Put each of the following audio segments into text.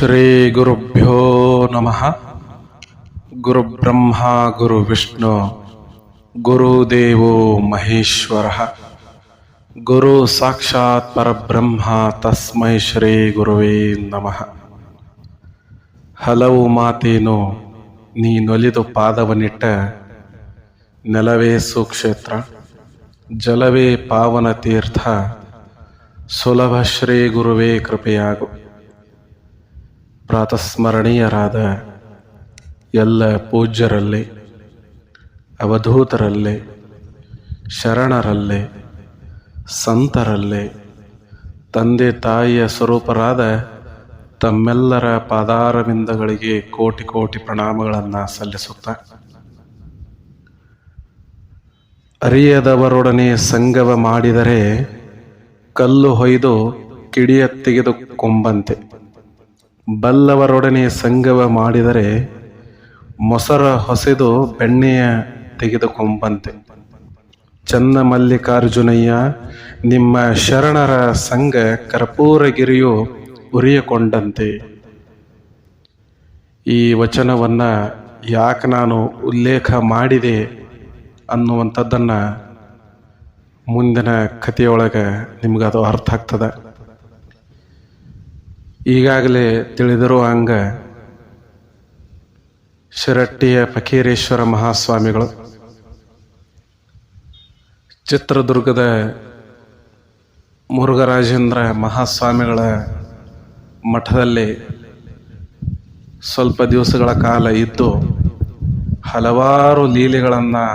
ಶ್ರೀ ಗುರುಭ್ಯೋ ನಮಃ ಗುರುಬ್ರಹ್ಮ ಗುರು ವಿಷ್ಣು ಗುರುದೇವೋ ಮಹೇಶ್ವರ ಗುರು ಸಾಕ್ಷಾತ್ ಪರಬ್ರಹ್ಮ ತಸ್ಮೈ ಶ್ರೀ ಗುರುವೇ ನಮಃ ಹಲವು ಮಾತೇನು ನೀನೊಲಿದು ಪಾದವನಿಟ್ಟ ನೆಲವೇ ಸುಕ್ಷೇತ್ರ ಜಲವೇ ಪಾವನ ತೀರ್ಥ ಸುಲಭ ಶ್ರೀ ಗುರುವೇ ಕೃಪೆಯಾಗು ಪ್ರಾತಸ್ಮರಣೀಯರಾದ ಎಲ್ಲ ಪೂಜ್ಯರಲ್ಲಿ, ಅವಧೂತರಲ್ಲಿ, ಶರಣರಲ್ಲಿ, ಸಂತರಲ್ಲಿ, ತಂದೆ ತಾಯಿಯ ಸ್ವರೂಪರಾದ ತಮ್ಮೆಲ್ಲರ ಪಾದಾರವಿಂದಗಳಿಗೆ ಕೋಟಿ ಕೋಟಿ ಪ್ರಣಾಮಗಳನ್ನು ಸಲ್ಲಿಸುತ್ತಾ. ಅರಿಯದವರೊಡನೆ ಸಂಗವ ಮಾಡಿದರೆ ಕಲ್ಲು ಹೊಯ್ದು ಕಿಡಿಯ ತೆಗೆದು ಕೊಂಬಂತೆ. ಬಲ್ಲವರೊಡನೆ ಸಂಗವ ಮಾಡಿದರೆ ಮೊಸರ ಹೊಸೆದು ಬೆಣ್ಣೆಯ ತೆಗೆದುಕೊಂಬಂತೆ. ಚನ್ನ ಮಲ್ಲಿಕಾರ್ಜುನಯ್ಯ, ನಿಮ್ಮ ಶರಣರ ಸಂಘ ಕರ್ಪೂರಗಿರಿಯು ಉರಿಯಕೊಂಡಂತೆ. ಈ ವಚನವನ್ನು ಯಾಕೆ ನಾನು ಉಲ್ಲೇಖ ಮಾಡಿದೆ ಅನ್ನುವಂಥದ್ದನ್ನು ಮುಂದಿನ ಕಥೆಯೊಳಗೆ ನಿಮ್ಗೆ ಅದು ಅರ್ಥ ಆಗ್ತದೆ. ಈಗಾಗಲೇ ತಿಳಿದಿರುವ ಹಂಗ ಶಿರಟ್ಟಿಯ ಫಕೀರೇಶ್ವರ ಮಹಾಸ್ವಾಮಿಗಳು ಚಿತ್ರದುರ್ಗದ ಮುರುಘರಾಜೇಂದ್ರ ಮಹಾಸ್ವಾಮಿಗಳ ಮಠದಲ್ಲಿ ಸ್ವಲ್ಪ ದಿವಸಗಳ ಕಾಲ ಇದ್ದು ಹಲವಾರು ಲೀಲೆಗಳನ್ನು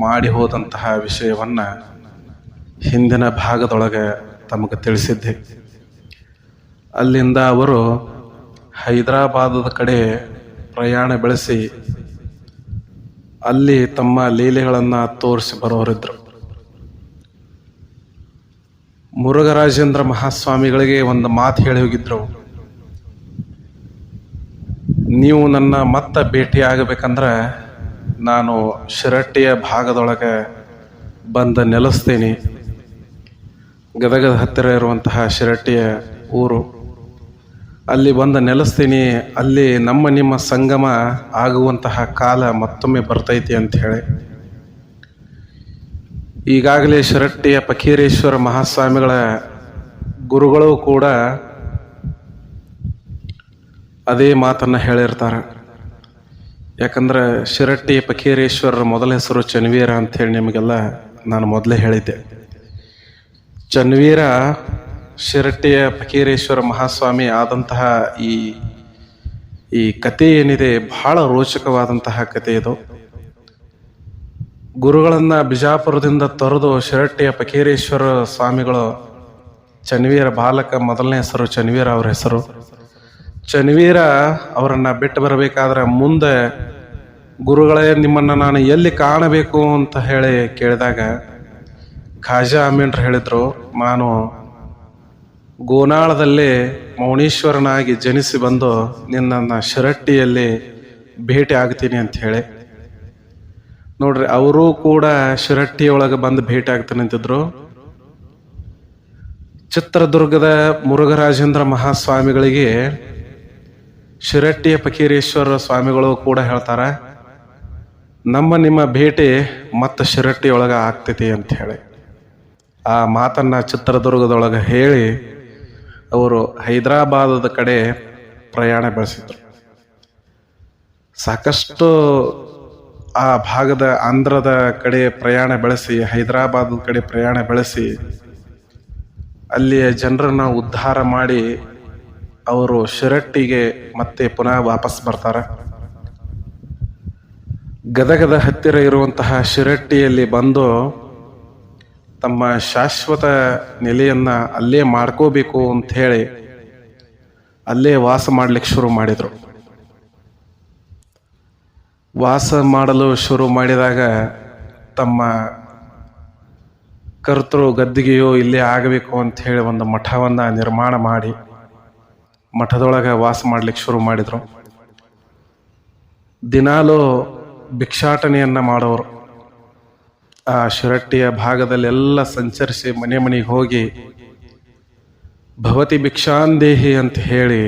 ಮಾಡಿ ಹೋದಂತಹ ವಿಷಯವನ್ನು ಹಿಂದಿನ ಭಾಗದೊಳಗೆ ತಮಗೆ ತಿಳಿಸಿದ್ದೆ. ಅಲ್ಲಿಂದ ಅವರು ಹೈದರಾಬಾದದ ಕಡೆ ಪ್ರಯಾಣ ಬೆಳೆಸಿ ಅಲ್ಲಿ ತಮ್ಮ ಲೀಲೆಗಳನ್ನು ತೋರಿಸಿ ಬರೋರಿದ್ರು. ಮುರುಘರಾಜೇಂದ್ರ ಮಹಾಸ್ವಾಮಿಗಳಿಗೆ ಒಂದು ಮಾತು ಹೇಳಿ ಹೋಗಿದ್ರು. ನೀವು ನನ್ನ ಮತ್ತೆ ಭೇಟಿ ಆಗಬೇಕಂದ್ರೆ ನಾನು ಶಿರಟ್ಟಿಯ ಭಾಗದೊಳಗೆ ಬಂದು ನೆಲೆಸ್ತೀನಿ. ಗದಗದ ಹತ್ತಿರ ಇರುವಂತಹ ಶಿರಟ್ಟಿಯ ಊರು. ಅಲ್ಲಿ ಬಂದು ನೆಲೆಸ್ತೀನಿ, ಅಲ್ಲಿ ನಮ್ಮ ನಿಮ್ಮ ಸಂಗಮ ಆಗುವಂತಹ ಕಾಲ ಮತ್ತೊಮ್ಮೆ ಬರ್ತೈತಿ ಅಂತ ಹೇಳಿ. ಈಗಾಗಲೇ ಶಿರಟ್ಟಿಯ ಪಕೀರೇಶ್ವರ ಮಹಾಸ್ವಾಮಿಗಳ ಗುರುಗಳು ಕೂಡ ಅದೇ ಮಾತನ್ನು ಹೇಳಿರ್ತಾರೆ. ಯಾಕಂದ್ರೆ ಶಿರಟ್ಟಿ ಪಕೀರೇಶ್ವರರ ಮೊದಲ ಹೆಸರು ಚನ್ವೀರ ಅಂಥೇಳಿ ನಿಮಗೆಲ್ಲ ನಾನು ಮೊದಲೇ ಹೇಳಿದ್ದೆ. ಚನ್ವೀರ ಶಿರಟ್ಟಿಯ ಫಕೀರೇಶ್ವರ ಮಹಾಸ್ವಾಮಿ ಆದಂತಹ ಈ ಈ ಕತೆ ಏನಿದೆ, ಬಹಳ ರೋಚಕವಾದಂತಹ ಕತೆ ಇದು. ಗುರುಗಳನ್ನ ಬಿಜಾಪುರದಿಂದ ತೊರೆದು ಶಿರಟ್ಟಿಯ ಫಕೀರೇಶ್ವರ ಸ್ವಾಮಿಗಳು ಚನ್ವೀರ ಬಾಲಕ, ಮೊದಲನೇ ಹೆಸರು ಚನ್ವೀರ ಅವರ ಹೆಸರು. ಚನ್ವೀರ ಅವರನ್ನು ಬಿಟ್ಟು ಬರಬೇಕಾದ್ರೆ ಮುಂದೆ ಗುರುಗಳೇ ನಿಮ್ಮನ್ನು ನಾನು ಎಲ್ಲಿ ಕಾಣಬೇಕು ಅಂತ ಹೇಳಿ ಕೇಳಿದಾಗ ಖಾಜಾ ಅಮೀನ್ರು ಹೇಳಿದರು, ನಾನು ಗೋನಾಳದಲ್ಲಿ ಮೌನೀಶ್ವರನಾಗಿ ಜನಿಸಿ ಬಂದು ನಿನ್ನನ್ನು ಶಿರಟ್ಟಿಯಲ್ಲಿ ಭೇಟಿ ಆಗ್ತೀನಿ ಅಂತ ಹೇಳಿ. ನೋಡ್ರಿ, ಅವರು ಕೂಡ ಶಿರಟ್ಟಿಯೊಳಗೆ ಬಂದು ಭೇಟಿ ಆಗ್ತಾನೆ ಅಂತಿದ್ರು. ಚಿತ್ರದುರ್ಗದ ಮುರುಘರಾಜೇಂದ್ರ ಮಹಾಸ್ವಾಮಿಗಳಿಗೆ ಶಿರಟ್ಟಿಯ ಫಕೀರೇಶ್ವರ ಸ್ವಾಮಿಗಳು ಕೂಡ ಹೇಳ್ತಾರೆ, ನಮ್ಮ ನಿಮ್ಮ ಭೇಟಿ ಮತ್ತೆ ಶಿರಟ್ಟಿಯೊಳಗೆ ಆಗ್ತೈತಿ ಅಂತ ಹೇಳಿ. ಆ ಮಾತನ್ನ ಚಿತ್ರದುರ್ಗದೊಳಗೆ ಹೇಳಿ ಅವರು ಹೈದರಾಬಾದದ ಕಡೆ ಪ್ರಯಾಣ ಬೆಳೆಸಿದ್ರು. ಸಾಕಷ್ಟು ಆ ಭಾಗದ ಆಂಧ್ರದ ಕಡೆ ಪ್ರಯಾಣ ಬೆಳೆಸಿ, ಹೈದರಾಬಾದದ ಕಡೆ ಪ್ರಯಾಣ ಬೆಳೆಸಿ, ಅಲ್ಲಿಯ ಜನರನ್ನು ಉದ್ಧಾರ ಮಾಡಿ ಅವರು ಶಿರಟ್ಟಿಗೆ ಮತ್ತೆ ಪುನಃ ವಾಪಸ್ ಬರ್ತಾರೆ. ಗದಗದ ಹತ್ತಿರ ಇರುವಂತಹ ಶಿರಟ್ಟಿಯಲ್ಲಿ ಬಂದು ತಮ್ಮ ಶಾಶ್ವತ ನೆಲೆಯನ್ನು ಅಲ್ಲೇ ಮಾಡ್ಕೋಬೇಕು ಹೇಳಿ ಅಲ್ಲೇ ವಾಸ ಮಾಡ್ಲಿಕ್ಕೆ ಶುರು ಮಾಡಿದರು. ವಾಸ ಮಾಡಲು ಶುರು ಮಾಡಿದಾಗ ತಮ್ಮ ಕರ್ತೃ ಗದ್ದಿಗೆಯೋ ಇಲ್ಲೇ ಆಗಬೇಕು ಅಂತ ಹೇಳಿ ಒಂದು ಮಠವನ್ನು ನಿರ್ಮಾಣ ಮಾಡಿ ಮಠದೊಳಗೆ ವಾಸ ಮಾಡ್ಲಿಕ್ಕೆ ಶುರು ಮಾಡಿದರು. ದಿನಾಲೂ ಭಿಕ್ಷಾಟನೆಯನ್ನು ಮಾಡೋರು. ಆ ಶಿರಟ್ಟಿಯ ಭಾಗದಲ್ಲೆಲ್ಲ ಸಂಚರಿಸಿ ಮನೆ ಮನೆಗೆ ಹೋಗಿ ಭವತಿ ಭಿಕ್ಷಾಂದೇಹಿ ಅಂತ ಹೇಳಿ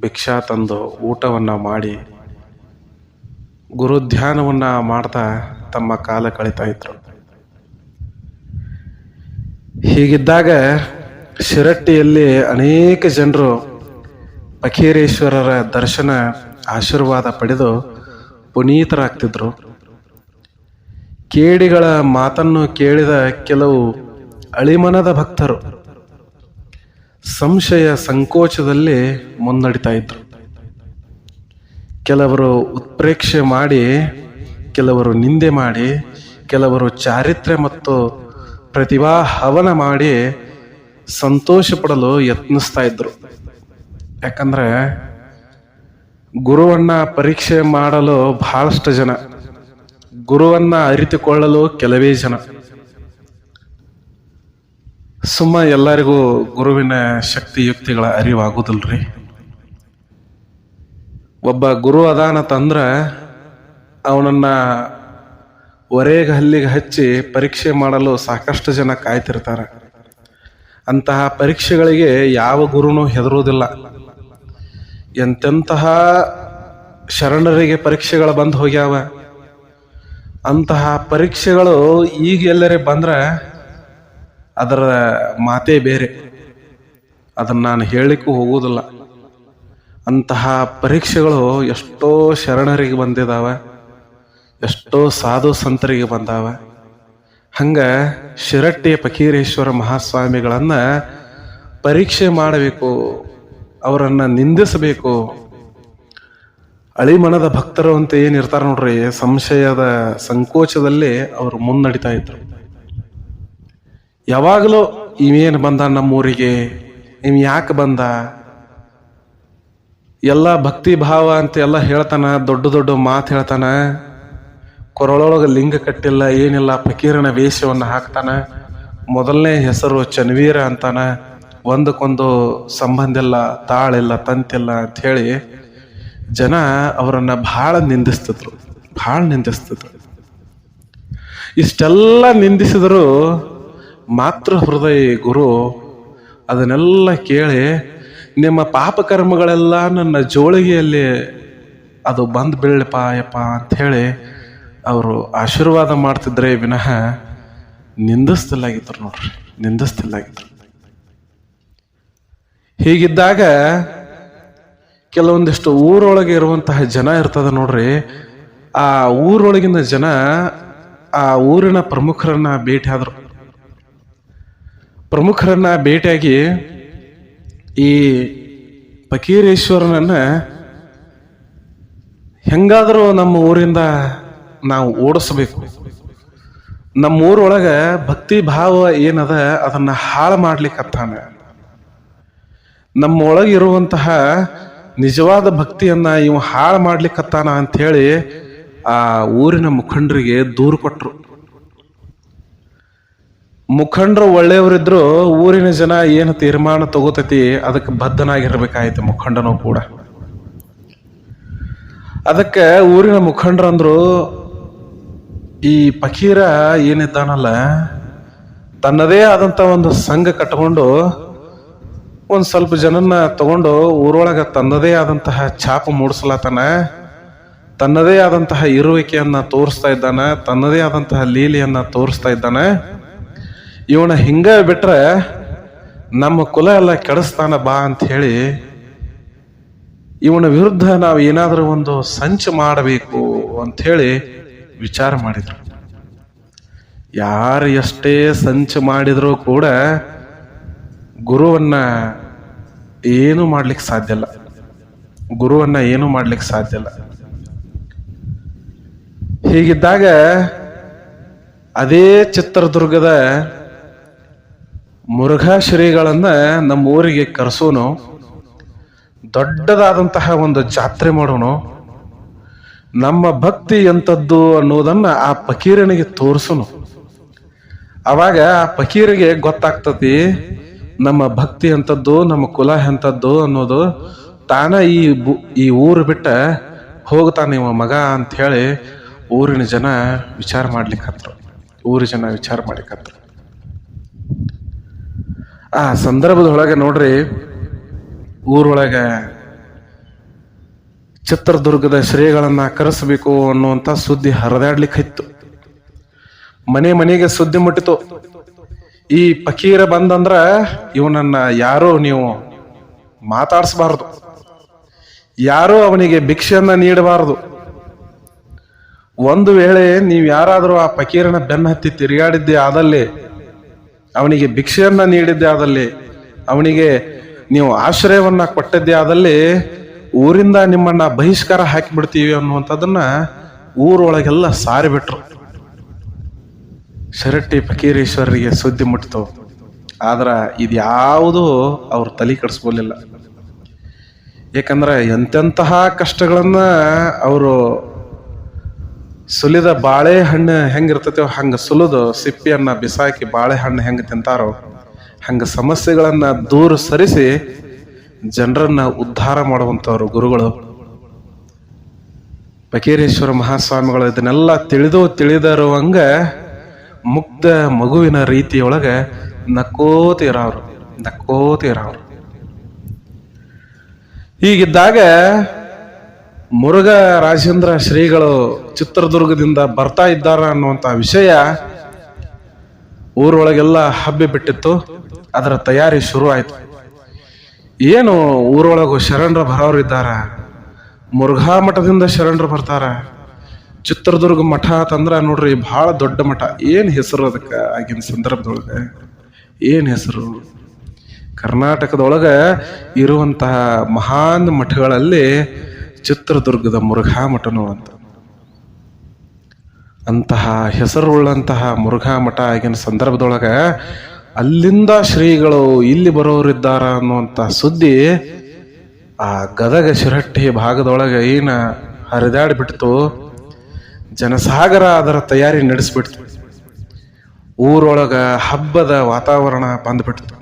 ಭಿಕ್ಷಾ ತಂದು ಊಟವನ್ನು ಮಾಡಿ ಗುರು ಧ್ಯಾನವನ್ನು ಮಾಡ್ತಾ ತಮ್ಮ ಕಾಲ ಕಳೀತಾ ಇದ್ರು. ಹೀಗಿದ್ದಾಗ ಶಿರಟ್ಟಿಯಲ್ಲಿ ಅನೇಕ ಜನರು ಫಕೀರೇಶ್ವರರ ದರ್ಶನ ಆಶೀರ್ವಾದ ಪಡೆದು ಪುನೀತರಾಗ್ತಿದ್ರು. ಕೇಡಿಗಳ ಮಾತನ್ನು ಕೇಳಿದ ಕೆಲವು ಅಳಿಮನದ ಭಕ್ತರು ಸಂಶಯ ಸಂಕೋಚದಲ್ಲಿ ಮುನ್ನಡಿತಾ ಇದ್ರು. ಕೆಲವರು ಉತ್ಪ್ರೇಕ್ಷೆ ಮಾಡಿ, ಕೆಲವರು ನಿಂದೆ ಮಾಡಿ, ಕೆಲವರು ಚಾರಿತ್ರ್ಯ ಮತ್ತು ಪ್ರತಿಭಾ ಹವನ ಮಾಡಿ ಸಂತೋಷ ಪಡಲು ಯತ್ನಿಸ್ತಾ ಇದ್ರು. ಯಾಕಂದ್ರೆ ಗುರುವನ್ನ ಪರೀಕ್ಷೆ ಮಾಡಲು ಬಹಳಷ್ಟು ಜನ. ಗುರುವನ್ನ ಅರಿತುಕೊಳ್ಳಲು ಕೆಲವೇ ಜನ. ಸುಮ್ಮ ಎಲ್ಲರಿಗೂ ಗುರುವಿನ ಶಕ್ತಿ ಯುಕ್ತಿಗಳ ಅರಿವಾಗುದಿಲ್ರಿ. ಒಬ್ಬ ಗುರು ಅದಾನತಂದ್ರ ಅವನನ್ನ ಒರೆಗೆ ಹಲ್ಲಿಗೆ ಹಚ್ಚಿ ಪರೀಕ್ಷೆ ಮಾಡಲು ಸಾಕಷ್ಟು ಜನ ಕಾಯ್ತಿರ್ತಾರೆ. ಅಂತಹ ಪರೀಕ್ಷೆಗಳಿಗೆ ಯಾವ ಗುರುನೂ ಹೆದರುವುದಿಲ್ಲ. ಎಂತೆಂತಹ ಶರಣರಿಗೆ ಪರೀಕ್ಷೆಗಳು ಬಂದು ಹೋಗ್ಯಾವ? ಅಂತಹ ಪರೀಕ್ಷೆಗಳು ಈಗ ಎಲ್ಲರೇ ಬಂದ್ರೆ ಅದರ ಮಾತೇ ಬೇರೆ. ಅದನ್ನು ನಾನು ಹೇಳಲಿಕ್ಕೂ ಹೋಗುವುದಿಲ್ಲ. ಅಂತಹ ಪರೀಕ್ಷೆಗಳು ಎಷ್ಟೋ ಶರಣರಿಗೆ ಬಂದಿದಾವ, ಎಷ್ಟೋ ಸಾಧು ಸಂತರಿಗೆ ಬಂದಾವ. ಹಂಗ ಶಿರಟ್ಟಿ ಫಕೀರೇಶ್ವರ ಮಹಾಸ್ವಾಮಿಗಳನ್ನ ಪರೀಕ್ಷೆ ಮಾಡಬೇಕು, ಅವರನ್ನು ನಿಂದಿಸಬೇಕು ಅಳಿಮನದ ಭಕ್ತರು ಅಂತ ಏನಿರ್ತಾರ ನೋಡ್ರಿ, ಸಂಶಯದ ಸಂಕೋಚದಲ್ಲಿ ಅವರು ಮುನ್ನಡಿತಾ ಇದ್ರು. ಯಾವಾಗಲೂ ಇವೇನು ಬಂದ ನಮ್ಮೂರಿಗೆ, ಇವ್ ಯಾಕೆ ಬಂದ? ಎಲ್ಲ ಭಕ್ತಿ ಭಾವ ಅಂತ ಎಲ್ಲ ಹೇಳ್ತಾನ, ದೊಡ್ಡ ದೊಡ್ಡ ಮಾತು ಹೇಳ್ತಾನ, ಕೊರಳೊಳಗೆ ಲಿಂಗ ಕಟ್ಟಿಲ್ಲ, ಏನಿಲ್ಲ ಫಕೀರನ ವೇಷವನ್ನು ಹಾಕ್ತಾನ, ಮೊದಲನೇ ಹೆಸರು ಚನ್ವೀರ ಅಂತಾನ, ಒಂದಕ್ಕೊಂದು ಸಂಬಂಧ ಇಲ್ಲ, ತಾಳಿಲ್ಲ, ತಂತಿಲ್ಲ ಅಂತ ಹೇಳಿ ಜನ ಅವರನ್ನು ಬಹಳ ನಿಂದಿಸ್ತಿದ್ರು ಬಹಳ ನಿಂದಿಸ್ತಿದ್ರು. ಇಷ್ಟೆಲ್ಲ ನಿಂದಿಸಿದರೂ ಮಾತೃ ಹೃದಯ ಗುರು ಅದನ್ನೆಲ್ಲ ಕೇಳಿ ನಿಮ್ಮ ಪಾಪ ಕರ್ಮಗಳೆಲ್ಲ ನನ್ನ ಜೋಳಿಗೆಯಲ್ಲಿ ಅದು ಬಂದು ಬೀಳಪ್ಪ ಯಪ್ಪ ಅಂತ ಹೇಳಿ ಅವರು ಆಶೀರ್ವಾದ ಮಾಡ್ತಿದ್ರೆ ವಿನಃ ನಿಂದಿಸ್ತಿಲ್ಲಾಗಿದ್ರು ನೋಡ್ರಿ, ನಿಂದಿಸ್ತಿಲ್ಲಾಗಿದ್ರು. ಹೀಗಿದ್ದಾಗ ಕೆಲವೊಂದಿಷ್ಟು ಊರೊಳಗೆ ಇರುವಂತಹ ಜನ ಇರ್ತದ ನೋಡ್ರಿ. ಆ ಊರೊಳಗಿನ ಜನ ಆ ಊರಿನ ಪ್ರಮುಖರನ್ನ ಭೇಟಿ ಆದರು. ಪ್ರಮುಖರನ್ನ ಭೇಟಿಯಾಗಿ ಈ ಫಕೀರೇಶ್ವರನನ್ನ ಹೆಂಗಾದರೂ ನಮ್ಮ ಊರಿಂದ ನಾವು ಓಡಿಸ್ಬೇಕು. ನಮ್ಮ ಊರೊಳಗೆ ಭಕ್ತಿ ಭಾವ ಏನದ ಅದನ್ನ ಹಾಳು ಮಾಡ್ಲಿಕ್ಕೆ ನಮ್ಮ ಒಳಗಿರುವಂತಹ ನಿಜವಾದ ಭಕ್ತಿಯನ್ನ ಇವ ಹಾಳು ಮಾಡ್ಲಿಕ್ಕತ್ತಾನ ಅಂತ ಹೇಳಿ ಆ ಊರಿನ ಮುಖಂಡರಿಗೆ ದೂರು ಕೊಟ್ರು. ಮುಖಂಡರು ಒಳ್ಳೆಯವರಿದ್ರು, ಊರಿನ ಜನ ಏನು ತೀರ್ಮಾನ ತಗೋತೈತಿ, ಅದಕ್ಕೆ ಬದ್ಧನಾಗಿರ್ಬೇಕಾಯ್ತು ಮುಖಂಡನೂ ಕೂಡ. ಅದಕ್ಕೆ ಊರಿನ ಮುಖಂಡರಂದ್ರು, ಈ ಫಕೀರ ಏನಿದ್ದಾನಲ್ಲ, ತನ್ನದೇ ಆದಂತ ಒಂದು ಸಂಘ ಕಟ್ಕೊಂಡು ಒಂದ್ ಸ್ವಲ್ಪ ಜನನ್ನ ತಗೊಂಡು ಊರೊಳಗೆ ತನ್ನದೇ ಆದಂತಹ ಛಾಪು ಮೂಡಿಸ್ಲಾತನ, ತನ್ನದೇ ಆದಂತಹ ಇರುವಿಕೆಯನ್ನ ತೋರಿಸ್ತಾ ಇದ್ದಾನೆ, ತನ್ನದೇ ಆದಂತಹ ಲೀಲೆಯನ್ನ ತೋರಿಸ್ತಾ ಇದ್ದಾನೆ. ಇವನ ಹಿಂಗ ಬಿಟ್ರೆ ನಮ್ಮ ಕುಲ ಎಲ್ಲ ಕೆಡಿಸ್ತಾನ ಬಾ ಅಂತ ಹೇಳಿ ಇವನ ವಿರುದ್ಧ ನಾವು ಏನಾದರೂ ಒಂದು ಸಂಚು ಮಾಡಬೇಕು ಅಂತ ಹೇಳಿ ವಿಚಾರ ಮಾಡಿದ್ರು. ಯಾರು ಎಷ್ಟೇ ಸಂಚು ಮಾಡಿದರೂ ಕೂಡ ಗುರುವನ್ನ ಏನು ಮಾಡ್ಲಿಕ್ಕೆ ಸಾಧ್ಯ ಇಲ್ಲ. ಗುರುವನ್ನ ಏನು ಮಾಡ್ಲಿಕ್ಕೆ ಸಾಧ್ಯ ಇಲ್ಲ. ಹೀಗಿದ್ದಾಗ ಅದೇ ಚಿತ್ರದುರ್ಗದ ಮುರುಘಾ ಶ್ರೀಗಳನ್ನ ನಮ್ಮ ಊರಿಗೆ ಕರೆಸೋನು, ದೊಡ್ಡದಾದಂತಹ ಒಂದು ಜಾತ್ರೆ ಮಾಡೋನು, ನಮ್ಮ ಭಕ್ತಿ ಎಂಥದ್ದು ಅನ್ನೋದನ್ನ ಆ ಫಕೀರನಿಗೆ ತೋರಿಸೋನು. ಅವಾಗ ಆ ಫಕೀರಿಗೆ ಗೊತ್ತಾಗ್ತತಿ ನಮ್ಮ ಭಕ್ತಿ ಎಂಥದ್ದು ನಮ್ಮ ಕುಲ ಎಂಥದ್ದು ಅನ್ನೋದು ತಾನ ಈ ಬು- ಈ ಊರು ಬಿಟ್ಟ ಹೋಗ್ತಾನೆ ಇವ ಮಗ ಅಂತ ಹೇಳಿ ಊರಿನ ಜನ ವಿಚಾರ ಮಾಡ್ಲಿಕ್ಕತ್ರು. ಊರಿನ ಜನ ವಿಚಾರ ಮಾಡ್ಲಿಕ್ಕತ್ರು. ಆ ಸಂದರ್ಭದೊಳಗೆ ನೋಡ್ರಿ, ಊರೊಳಗೆ ಚಿತ್ರದುರ್ಗದ ಶ್ರೀಗಳನ್ನ ಕರೆಸಬೇಕು ಅನ್ನುವಂಥ ಸುದ್ದಿ ಹರಿದಾಡ್ಲಿಕ್ಕಿತ್ತು. ಮನೆ ಮನೆಗೆ ಸುದ್ದಿ ಮುಟ್ಟಿತು. ಈ ಪಕೀರ ಬಂದಂದ್ರ ಇವನನ್ನ ಯಾರು ನೀವು ಮಾತಾಡಿಸಬಾರದು. ಯಾರೂ ಅವನಿಗೆ ಭಿಕ್ಷೆಯನ್ನ ನೀಡಬಾರದು. ಒಂದು ವೇಳೆ ನೀವು ಯಾರಾದರೂ ಆ ಪಕೀರನ ಬೆನ್ನ ಹತ್ತಿ ತಿರುಗಾಡಿದ್ದೆ ಆದಲ್ಲಿ, ಅವನಿಗೆ ಭಿಕ್ಷೆಯನ್ನ ನೀಡಿದ್ದೆ ಆದಲ್ಲಿ, ಅವನಿಗೆ ನೀವು ಆಶ್ರಯವನ್ನ ಕೊಟ್ಟದ್ದೇ ಆದಲ್ಲಿ ಊರಿಂದ ನಿಮ್ಮನ್ನ ಬಹಿಷ್ಕಾರ ಹಾಕಿಬಿಡ್ತೀವಿ ಅನ್ನುವಂಥದ್ದನ್ನ ಊರೊಳಗೆಲ್ಲ ಸಾರಿಬಿಟ್ರು. ಶರಟ್ಟಿ ಫಕೀರೇಶ್ವರರಿಗೆ ಸುದ್ದಿ ಮುಟ್ಟಿತು ಇದು ಯಾವುದೂ ಅವ್ರು ತಲೆ ಕೆಡಿಸ್ಕೊಲಿಲ್ಲ. ಏಕಂದ್ರೆ ಎಂತೆಂತಹ ಕಷ್ಟಗಳನ್ನ ಅವರು ಸುಲಿದ ಬಾಳೆಹಣ್ಣು ಹೆಂಗಿರ್ತೈತೋ ಹಂಗೆ ಸುಲಿದು ಸಿಪ್ಪಿಯನ್ನ ಬಿಸಾಕಿ ಬಾಳೆಹಣ್ಣು ಹೆಂಗೆ ತಿಂತಾರೋ ಹಂಗೆ ಸಮಸ್ಯೆಗಳನ್ನು ದೂರ ಸರಿಸಿ ಜನರನ್ನು ಉದ್ಧಾರ ಮಾಡುವಂಥವ್ರು ಗುರುಗಳು. ಬಕೇರೇಶ್ವರ ಮಹಾಸ್ವಾಮಿಗಳು ಇದನ್ನೆಲ್ಲ ತಿಳಿದು ತಿಳಿದರುವಂಗ ಮುಗ್ಧ ಮಗುವಿನ ರೀತಿಯೊಳಗೆ ನಕ್ಕೋತಿರವ್ರು ನಕ್ಕೋತಿರವ್ರು. ಹೀಗಿದ್ದಾಗ ಮುರುಘ ರಾಜೇಂದ್ರ ಶ್ರೀಗಳು ಚಿತ್ರದುರ್ಗದಿಂದ ಬರ್ತಾ ಇದ್ದಾರೆ ಅನ್ನುವಂಥ ವಿಷಯ ಊರೊಳಗೆಲ್ಲ ಹಬ್ಬಿ ಬಿಟ್ಟಿತ್ತು, ಅದರ ತಯಾರಿ ಶುರು ಆಯಿತು. ಏನು ಊರೊಳಗು ಶರಣರು ಬರೋರು ಇದ್ದಾರ ಮುರುಘಾ ಮಠದಿಂದ ಶರಣರು ಬರ್ತಾರ? ಚಿತ್ರದುರ್ಗ ಮಠ ಅಂತಂದ್ರೆ ನೋಡ್ರಿ ಬಹಳ ದೊಡ್ಡ ಮಠ. ಏನು ಹೆಸರು ಅದಕ್ಕೆ ಆಗಿನ ಸಂದರ್ಭದೊಳಗೆ? ಏನು ಹೆಸರು? ಕರ್ನಾಟಕದೊಳಗ ಇರುವಂತಹ ಮಹಾನ್ ಮಠಗಳಲ್ಲಿ ಚಿತ್ರದುರ್ಗದ ಮುರುಘಾ ಮಠನು ಅಂತ. ಅಂತಹ ಹೆಸರುಳ್ಳಂತಹ ಮುರುಘಾ ಮಠ ಆಗಿನ ಸಂದರ್ಭದೊಳಗೆ ಅಲ್ಲಿಂದ ಶ್ರೀಗಳು ಇಲ್ಲಿ ಬರೋರಿದ್ದಾರ ಅನ್ನುವಂಥ ಸುದ್ದಿ ಆ ಗದಗ ಶಿರಟ್ಟಿ ಭಾಗದೊಳಗೆ ಏನ ಹರಿದಾಡ್ಬಿಡ್ತು ಜನಸಾಗರ ಅದರ ತಯಾರಿ ನಡೆಸ್ಬಿಡ್ತು. ಊರೊಳಗ ಹಬ್ಬದ ವಾತಾವರಣ ಬಂದ್ಬಿಡ್ತು.